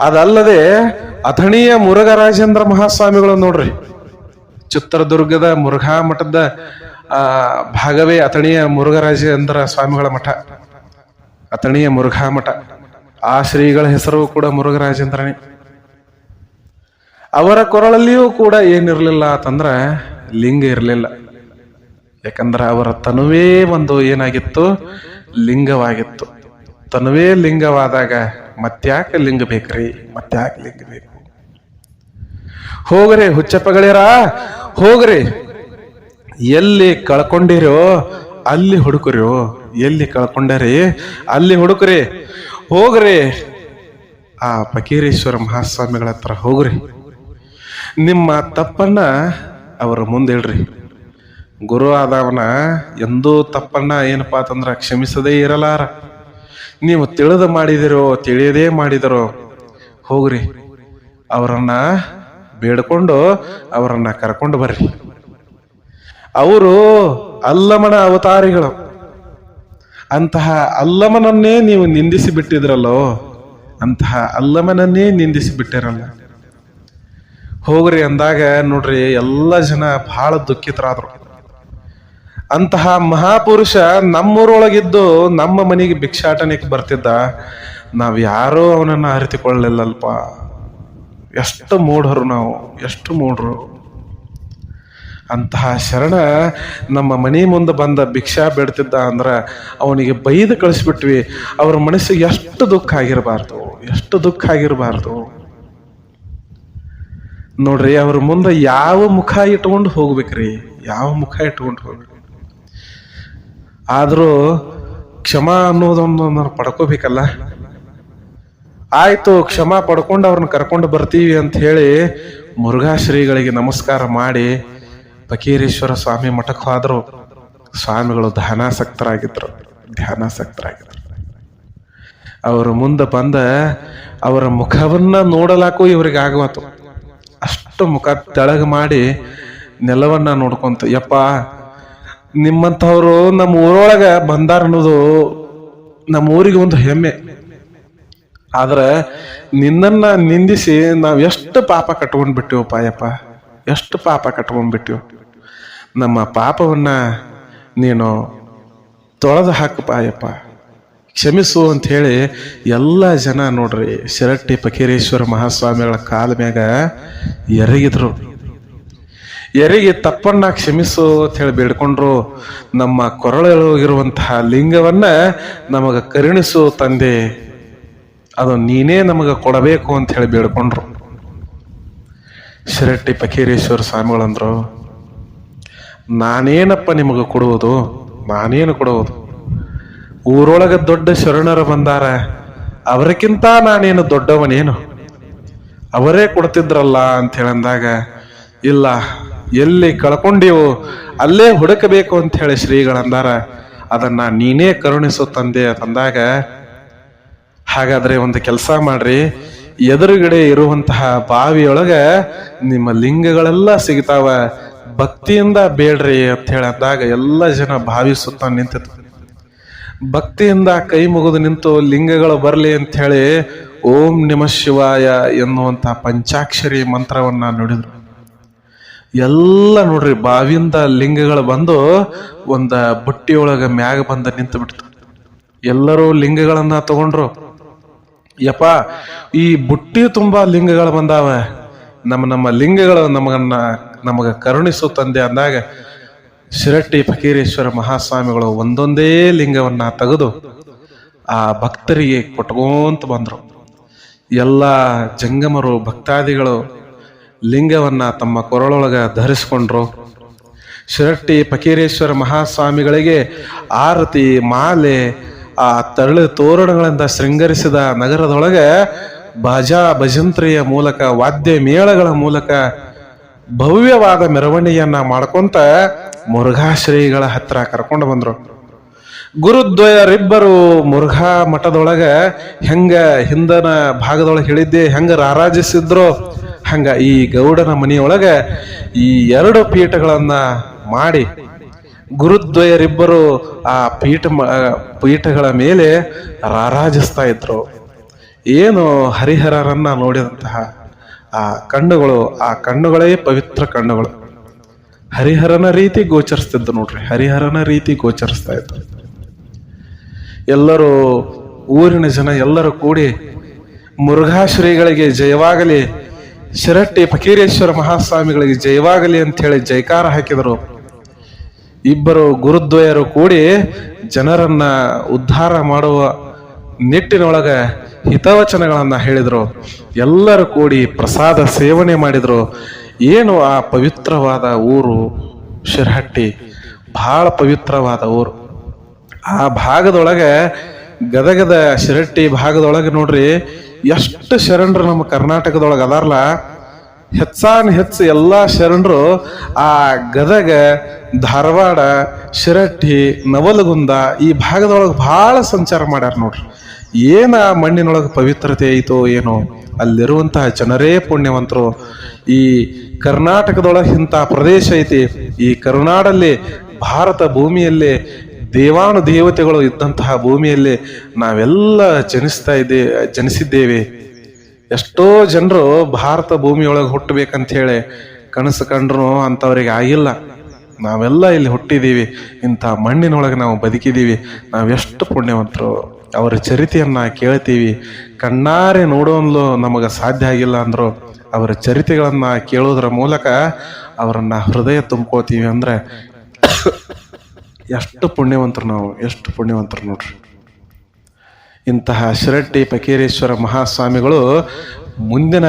ಅದಲ್ಲದೆ ಅಥಣಿಯ ಮುರುಘರಾಜೇಂದ್ರ ಮಹಾಸ್ವಾಮಿಗಳು ನೋಡ್ರಿ, ಚಿತ್ರದುರ್ಗದ ಮುರುಘಾ ಮಠದ ಭಾಗವೇ ಅಥಣಿಯ ಮುರುಘರಾಜೇಂದ್ರ ಸ್ವಾಮಿಗಳ ಮಠ. ಅಥಣಿಯ ಮುರುಘಾ ಮಠ. ಆ ಶ್ರೀಗಳ ಹೆಸರು ಕೂಡ ಮುರುಘರಾಜೇಂದ್ರನೇ. ಅವರ ಕೊರಳಲ್ಲಿಯೂ ಕೂಡ ಏನಿರಲಿಲ್ಲ ಅಂತಂದ್ರೆ ಲಿಂಗ ಇರಲಿಲ್ಲ. ಯಾಕಂದ್ರೆ ಅವರ ತನುವೇ ಒಂದು ಏನಾಗಿತ್ತು? ಲಿಂಗವಾಗಿತ್ತು. ತನುವೇ ಲಿಂಗವಾದಾಗ ಮತ್ತ್ಯಾಕೆ ಲಿಂಗ ಬೇಕ್ರಿ? ಮತ್ತ್ಯಾಕೆ ಲಿಂಗ ಬೇಕು. ಹೋಗ್ರಿ ಹುಚ್ಚಪ್ಪಗಳಿರ ಹೋಗ್ರಿ. ಎಲ್ಲಿ ಕಳ್ಕೊಂಡಿರೋ ಅಲ್ಲಿ ಹುಡುಕ್ರಿ. ಎಲ್ಲಿ ಕಳ್ಕೊಂಡರಿ ಅಲ್ಲಿ ಹುಡುಕ್ರಿ. ಹೋಗ್ರಿ. ಆ ಪಕೀರೇಶ್ವರ ಮಹಾಸ್ವಾಮಿಗಳ ಹತ್ರ ಹೋಗ್ರಿ. ನಿಮ್ಮ ತಪ್ಪನ್ನ ಅವರ ಮುಂದೆ ಇಡ್ರಿ ಗುರು ಆದವನ ಎಂದೂ ತಪ್ಪನ್ನ ಏನಪ್ಪಾ ಅಂತಂದ್ರೆ ಕ್ಷಮಿಸದೇ ಇರಲಾರ. ನೀವು ತಿಳಿದು ಮಾಡಿದಿರೋ, ತಿಳಿಯದೇ ಮಾಡಿದಿರೋ, ಹೋಗ್ರಿ. ಅವರನ್ನ ಬೇಡ್ಕೊಂಡು ಅವರನ್ನ ಕರ್ಕೊಂಡು ಬರ್ರಿ. ಅವರು ಅಲ್ಲಮನ ಅವತಾರಿಗಳು. ಅಂತಹ ಅಲ್ಲಮನನ್ನೇ ನೀವು ನಿಂದಿಸಿ ಬಿಟ್ಟಿದ್ರಲ್ಲೋ ಅಂತಹ ಅಲ್ಲಮನನ್ನೇ ನಿಂದಿಸಿ ಬಿಟ್ಟಿರಲ್ಲ ಹೋಗ್ರಿ ಅಂದಾಗ ನೋಡ್ರಿ ಎಲ್ಲ ಜನ ಬಹಳ ದುಃಖಿತರಾದ್ರು. ಅಂತಹ ಮಹಾಪುರುಷ ನಮ್ಮೂರೊಳಗಿದ್ದು ನಮ್ಮ ಮನೆಗೆ ಭಿಕ್ಷಾಟನೆಗೆ ಬರ್ತಿದ್ದ, ನಾವು ಯಾರೂ ಅವನನ್ನ ಅರಿತುಕೊಳ್ಳಲಿಲ್ಲಲ್ಪ. ಎಷ್ಟು ಮೂಢರು ನಾವು, ಎಷ್ಟು ಮೂಢರು. ಅಂತಹ ಶರಣ ನಮ್ಮ ಮನೆ ಮುಂದೆ ಬಂದ ಭಿಕ್ಷಾ ಬೇಡ್ತಿದ್ದ ಅಂದ್ರೆ ಅವನಿಗೆ ಬೈದು ಕಳಿಸ್ಬಿಟ್ವಿ. ಅವ್ರ ಮನಸ್ಸಿಗೆ ಎಷ್ಟು ದುಃಖ ಆಗಿರಬಾರ್ದು, ಎಷ್ಟು ದುಃಖ ಆಗಿರಬಾರ್ದು. ನೋಡ್ರಿ, ಅವ್ರ ಮುಂದೆ ಯಾವ ಮುಖ ಇಟ್ಕೊಂಡು ಹೋಗ್ಬೇಕ್ರಿ, ಯಾವ ಮುಖ ಇಟ್ಕೊಂಡು ಹೋಗ್ಬೇಕು ಆದರೂ ಕ್ಷಮಾ ಅನ್ನೋದೊಂದು ನಾನು ಪಡ್ಕೋಬೇಕಲ್ಲ. ಆಯ್ತು, ಕ್ಷಮಾ ಪಡ್ಕೊಂಡು ಅವ್ರನ್ನ ಕರ್ಕೊಂಡು ಬರ್ತೀವಿ ಅಂತ ಹೇಳಿ ಮುರುಘಾ ಶ್ರೀಗಳಿಗೆ ನಮಸ್ಕಾರ ಮಾಡಿ ಫಕೀರೇಶ್ವರ ಸ್ವಾಮಿ ಮಠಕ್ಕೆ ಹೋದ್ರು, ಸ್ವಾಮಿಗಳು ಧ್ಯಾನಾಸಕ್ತರಾಗಿದ್ರು ಧ್ಯಾನಾಸಕ್ತರಾಗಿದ್ರು. ಅವರ ಮುಂದೆ ಬಂದ ಅವರ ಮುಖವನ್ನ ನೋಡಲಾಕು ಇವ್ರಿಗೆ ಆಗುವಂತ ಅಷ್ಟು ಮುಖ ತೆಳಗ ಮಾಡಿ ನೆಲವನ್ನ ನೋಡ್ಕೊಂತ, ಯಪ್ಪ, ನಿಮ್ಮಂಥವ್ರು ನಮ್ಮ ಊರೊಳಗ ಬಂದಾರ ಅನ್ನೋದು ನಮ್ಮ ಊರಿಗೆ ಒಂದು ಹೆಮ್ಮೆ. ಆದ್ರೆ ನಿನ್ನನ್ನ ನಿಂದಿಸಿ ನಾವು ಎಷ್ಟು ಪಾಪ ಕಟ್ಕೊಂಡ್ಬಿಟ್ಟಿವಪ್ಪ ಯಪ್ಪ, ಎಷ್ಟು ಪಾಪ ಕಟ್ಕೊಂಡ್ ಬಿಟ್ಟಿವ್ ನಮ್ಮ ಪಾಪವನ್ನ ನೀನು ತೊಳೆದು ಹಾಕಪ್ಪ ಅಯ್ಯಪ್ಪ. ಕ್ಷಮಿಸು ಅಂತ ಹೇಳಿ ಎಲ್ಲ ಜನ ನೋಡ್ರಿ ಶಿರಟ್ಟಿ ಪಕೀರೇಶ್ವರ ಮಹಾಸ್ವಾಮಿಗಳ ಕಾಲ ಮ್ಯಾಗ ಎರಗಿದ್ರು. ಎರಿಗೆ ತಪ್ಪನ್ನ ಕ್ಷಮಿಸು ಅಂತ ಹೇಳಿ ಬೇಡ್ಕೊಂಡ್ರು. ನಮ್ಮ ಕೊರಳೊಳಗಿರುವಂತಹ ಲಿಂಗವನ್ನ ನಮಗ ಕರುಣಿಸು ತಂದೆ. ಅದು ನೀನೇ ನಮಗ ಕೊಡಬೇಕು ಅಂತ ಹೇಳಿ ಬೇಡ್ಕೊಂಡ್ರು. ಶಿರಟ್ಟಿ ಪಕೀರೇಶ್ವರ ಸ್ವಾಮಿಗಳಂದ್ರು ನಾನೇನಪ್ಪ ನಿಮಗೆ ಕೊಡುವುದು? ನಾನೇನು ಕೊಡುವುದು? ಊರೊಳಗೆ ದೊಡ್ಡ ಶರಣರು ಬಂದಾರ, ಅವರಿಗಿಂತ ನಾನೇನು ದೊಡ್ಡವನೇನು? ಅವರೇ ಕೊಡ್ತಿದ್ರಲ್ಲ ಅಂತ ಹೇಳಂದಾಗ, ಇಲ್ಲ, ಎಲ್ಲಿ ಕಳ್ಕೊಂಡಿವು ಅಲ್ಲೇ ಹುಡುಕಬೇಕು ಅಂತ ಹೇಳಿ ಶ್ರೀಗಳಂದಾರ ಅದನ್ನ ನೀನೇ ಕರುಣಿಸು ತಂದೆ ತಂದಾಗ, ಹಾಗಾದ್ರೆ ಒಂದು ಕೆಲಸ ಮಾಡ್ರಿ, ಎದುರುಗಡೆ ಇರುವಂತಹ ಬಾವಿಯೊಳಗ ನಿಮ್ಮ ಲಿಂಗಗಳೆಲ್ಲ ಸಿಗ್ತಾವ ಭಕ್ತಿಯಿಂದ ಬೇಡ್ರಿ ಅಂತ ಹೇಳಿದಾಗ ಎಲ್ಲ ಜನ ಭಾವಿಸುತ್ತಾ ಸುತ್ತ ನಿಂತಿತ್ತು ಭಕ್ತಿಯಿಂದ ಕೈ ಮುಗಿದು ನಿಂತು ಲಿಂಗಗಳು ಬರಲಿ ಅಂತ ಹೇಳಿ ಓಂ ನಿಮ ಶಿವಾಯ ಎನ್ನುವಂಥ ಪಂಚಾಕ್ಷರಿ ಮಂತ್ರವನ್ನ ನುಡಿದ್ರು. ಎಲ್ಲ ನೋಡ್ರಿ ಬಾವಿಯಿಂದ ಲಿಂಗಗಳು ಬಂದು ಒಂದ ಬುಟ್ಟಿಯೊಳಗ ಮ್ಯಾಗ ಬಂದ ನಿಂತು ಬಿಡ್ತು. ಎಲ್ಲರೂ ಲಿಂಗಗಳನ್ನ ತಗೊಂಡ್ರು. ಯಪ್ಪ, ಈ ಬುಟ್ಟಿ ತುಂಬಾ ಲಿಂಗಗಳು ಬಂದಾವ. ನಮ್ಮ ನಮ್ಮ ಲಿಂಗಗಳು ನಮಗನ್ನ ನಮಗ ಕರುಣಿಸು ತಂದೆ ಅಂದಾಗ ಶಿರಟ್ಟಿ ಫಕೀರೇಶ್ವರ ಮಹಾಸ್ವಾಮಿಗಳು ಒಂದೊಂದೇ ಲಿಂಗವನ್ನ ತೆಗೆದು ಆ ಭಕ್ತರಿಗೆ ಕೊಟ್ಕೊಂತ ಬಂದ್ರು. ಎಲ್ಲ ಜಂಗಮರು, ಭಕ್ತಾದಿಗಳು ಲಿಂಗವನ್ನ ತಮ್ಮ ಕೊರಳೊಳಗೆ ಧರಿಸ್ಕೊಂಡ್ರು. ಶಿರಟ್ಟಿ ಫಕೀರೇಶ್ವರ ಮಹಾಸ್ವಾಮಿಗಳಿಗೆ ಆರತಿ, ಮಾಲೆ, ಆ ತರಳು ತೋರಣಗಳಿಂದ ಶೃಂಗರಿಸಿದ ನಗರದೊಳಗೆ ಭಜಾ ಭಜಂತ್ರಿಯ ಮೂಲಕ ವಾದ್ಯ ಮೇಳಗಳ ಮೂಲಕ ಭವ್ಯವಾದ ಮೆರವಣಿಗೆಯನ್ನ ಮಾಡ್ಕೊಂತ ಮುರುಘಾಶ್ರೀಗಳ ಹತ್ರ ಕರ್ಕೊಂಡು ಬಂದ್ರು. ಗುರುದ್ವಯರಿಬ್ಬರು ಮುರುಘಾ ಮಠದೊಳಗ ಹೆಂಗ ಹಿಂದನ ಭಾಗದೊಳಗೆ ಹೇಳಿದ್ದೆ, ಹೆಂಗ ರಾರಾಜಿಸಿದ್ರು, ಹಂಗ ಈ ಗೌಡನ ಮನೆಯೊಳಗ ಈ ಎರಡು ಪೀಠಗಳನ್ನ ಮಾಡಿ ಗುರುದ್ವಯರಿಬ್ಬರು ಆ ಪೀಠ ಪೀಠಗಳ ಮೇಲೆ ರಾರಾಜಿಸ್ತಾ ಇದ್ರು. ಏನು ಹರಿಹರರನ್ನ ನೋಡಿದಂತಹ ಆ ಕಣ್ಣುಗಳು, ಆ ಕಣ್ಣುಗಳೇ ಪವಿತ್ರ ಕಣ್ಣುಗಳು. ಹರಿಹರನ ರೀತಿ ಗೋಚರಿಸ್ತಿದ್ದು ನೋಡ್ರಿ, ಹರಿಹರನ ರೀತಿ ಗೋಚರಿಸ್ತಾ ಇತ್ತು. ಎಲ್ಲರೂ, ಊರಿನ ಜನ ಎಲ್ಲರೂ ಕೂಡಿ ಮುರುಘಾಶ್ರೀಗಳಿಗೆ ಜಯವಾಗಲಿ, ಶಿರಟ್ಟಿ ಫಕೀರೇಶ್ವರ ಮಹಾಸ್ವಾಮಿಗಳಿಗೆ ಜಯವಾಗಲಿ ಅಂತ ಹೇಳಿ ಜೈಕಾರ ಹಾಕಿದರು. ಇಬ್ಬರು ಗುರುದ್ವಯರು ಕೂಡಿ ಜನರನ್ನ ಉದ್ಧಾರ ಮಾಡುವ ನಿಟ್ಟಿನೊಳಗ ಹಿತವಚನಗಳನ್ನ ಹೇಳಿದರು, ಎಲ್ಲರೂ ಕೂಡಿ ಪ್ರಸಾದ ಸೇವನೆ ಮಾಡಿದರು. ಏನು ಆ ಪವಿತ್ರವಾದ ಊರು ಶಿರಹಟ್ಟಿ? ಬಹಳ ಪವಿತ್ರವಾದ ಊರು. ಆ ಭಾಗದೊಳಗೆ ಗದಗದ ಶಿರಟ್ಟಿ ಭಾಗದೊಳಗೆ ನೋಡ್ರಿ, ಎಷ್ಟು ಶರಣರು ನಮ್ಮ ಕರ್ನಾಟಕದೊಳಗೆ ಅದಾರಲ್ಲ ಹೆಚ್ಚಾನ್ ಹೆಚ್ಚು ಎಲ್ಲ ಶರಣರು ಆ ಗದಗ, ಧಾರವಾಡ ಶಿರಟ್ಟಿ ನವಲಗುಂದ ಈ ಭಾಗದೊಳಗೆ ಭಾಳ ಸಂಚಾರ ಮಾಡ್ಯಾರ ನೋಡ್ರಿ. ಏನ ಮಣ್ಣಿನೊಳಗೆ ಪವಿತ್ರತೆ ಐತೋ ಏನೋ, ಅಲ್ಲಿರುವಂತಹ ಜನರೇ ಪುಣ್ಯವಂತರು. ಈ ಕರ್ನಾಟಕದೊಳಗೆ ಇಂಥ ಪ್ರದೇಶ ಐತಿ. ಈ ಕರುನಾಡಲ್ಲಿ, ಭಾರತ ಭೂಮಿಯಲ್ಲಿ ದೇವಾನು ದೇವತೆಗಳು ಇದ್ದಂತಹ ಭೂಮಿಯಲ್ಲಿ ನಾವೆಲ್ಲ ಜನಿಸ್ತಾ ಇದ್ದೇ, ಜನಿಸಿದ್ದೇವೆ. ಎಷ್ಟೋ ಜನರು ಭಾರತ ಭೂಮಿಯೊಳಗೆ ಹುಟ್ಟಬೇಕಂತ ಹೇಳಿ ಕನಸು ಕಂಡ್ರು ಅಂಥವ್ರಿಗೆ ಆಗಿಲ್ಲ. ನಾವೆಲ್ಲ ಇಲ್ಲಿ ಹುಟ್ಟಿದೀವಿ. ಇಂಥ ಮಣ್ಣಿನೊಳಗೆ ನಾವು ಬದುಕಿದ್ದೀವಿ ನಾವೆಷ್ಟು ಪುಣ್ಯವಂತರು. ಅವರ ಚರಿತೆಯನ್ನ ಕೇಳ್ತೀವಿ. ಕಣ್ಣಾರೆ ನೋಡೋನ್ಲು ನಮಗೆ ಸಾಧ್ಯ ಆಗಿಲ್ಲ ಅಂದರು ಅವರ ಚರಿತೆಗಳನ್ನು ಕೇಳೋದ್ರ ಮೂಲಕ ಅವರನ್ನು ಹೃದಯ ತುಂಬ್ಕೋತೀವಿ ಅಂದ್ರೆ ಎಷ್ಟು ಪುಣ್ಯವಂತರು ನಾವು, ಎಷ್ಟು ಪುಣ್ಯವಂತರು ನೋಡ್ರಿ. ಇಂತಹ ಶಿರಟ್ಟಿ ಪಕೀರೇಶ್ವರ ಮಹಾಸ್ವಾಮಿಗಳು ಮುಂದಿನ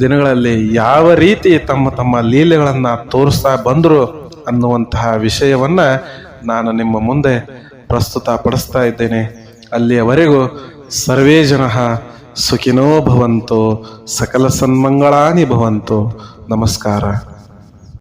ದಿನಗಳಲ್ಲಿ ಯಾವ ರೀತಿ ತಮ್ಮ ತಮ್ಮ ಲೀಲೆಗಳನ್ನು ತೋರಿಸ್ತಾ ಬಂದರು ಅನ್ನುವಂತಹ ವಿಷಯವನ್ನ ನಾನು ನಿಮ್ಮ ಮುಂದೆ ಪ್ರಸ್ತುತ ಪಡಿಸ್ತಾ ಇದ್ದೇನೆ. ಅಲ್ಲಿಯವರೆಗೂ ಸರ್ವೇ ಜನ ಸುಖಿನೋ ಭವಂತೋ ಸಕಲ ಸನ್ಮಂಗಳಾನಿ ಭವಂತೋ. ನಮಸ್ಕಾರ.